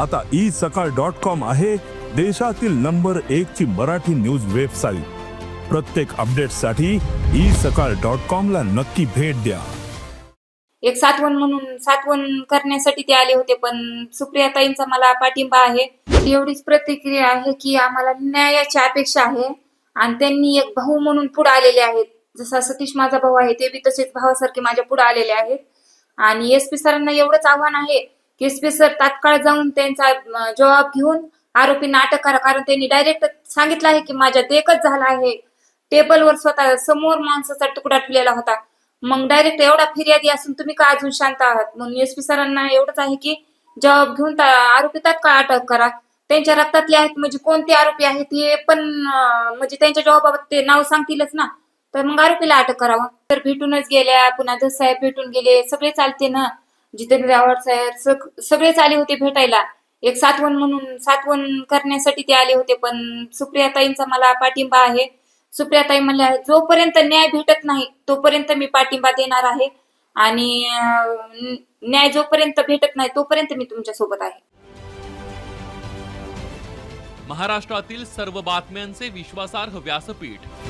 आता ई सकाळ dot com आहे देशातील नंबर एक ची मराठी न्यूज वेबसाईट. प्रत्येक अपडेटसाठी ई सकाळ डॉट कॉम ला नक्की भेट द्या. एक सातवण म्हणून सातवण करण्यासाठी ते आले होते पण सुप्रियाताईंचा मला पाठिंबा आहे. एवढीच प्रतिक्रिया आहे की आम्हाला न्यायाची अपेक्षा आहे आणि त्यांनी एक भाऊ म्हणून पुढे आलेले आहेत. जसा सतीश माझा भाऊ आहे ते बी तसेच भावासारखे माझ्या पुढे आलेले आहेत. आणि एस पी सरांना एवढंच आव्हान आहे एसपी सर तात्काळ जाऊन त्यांचा अं, जबाब घेऊन आरोपींना अटक करा कारण त्यांनी डायरेक्ट सांगितलं आहे की माझ्या देखच झाला आहे. टेबलवर स्वतः समोर माणसाचा तुकडा ठेवलेला होता. मग डायरेक्ट एवढा फिर्यादी असून तुम्ही का अजून शांत आहात? म्हणून एसपी सरांना एवढंच आहे की जबाब घेऊन आरोपी तात्काळ अटक करा. त्यांच्या रक्तातले आहेत म्हणजे कोणते आरोपी आहेत हे पण म्हणजे त्यांच्या जबाबाबत ते नाव सांगतीलच ना. तर मग आरोपीला अटक करावं. तर भेटूनच गेल्या पुन्हा दस साहेब भेटून गेले सगळे चालते ना. जितेंद्र आव्हाड साहेब सगळेच आले होते भेटायला. एक सातवण म्हणून सातवण करण्यासाठी ते आले होते पण सुप्रियाताईंचा मला पाठिंबा आहे. सुप्रियाताई म्हणल्या जोपर्यंत न्याय भेटत नाही तोपर्यंत मी पाठिंबा देणार आहे. आणि अं, न्याय जोपर्यंत भेटत नाही तोपर्यंत मी तुमच्यासोबत आहे. महाराष्ट्रातील सर्व बातम्यांचे विश्वासार्ह व्यासपीठ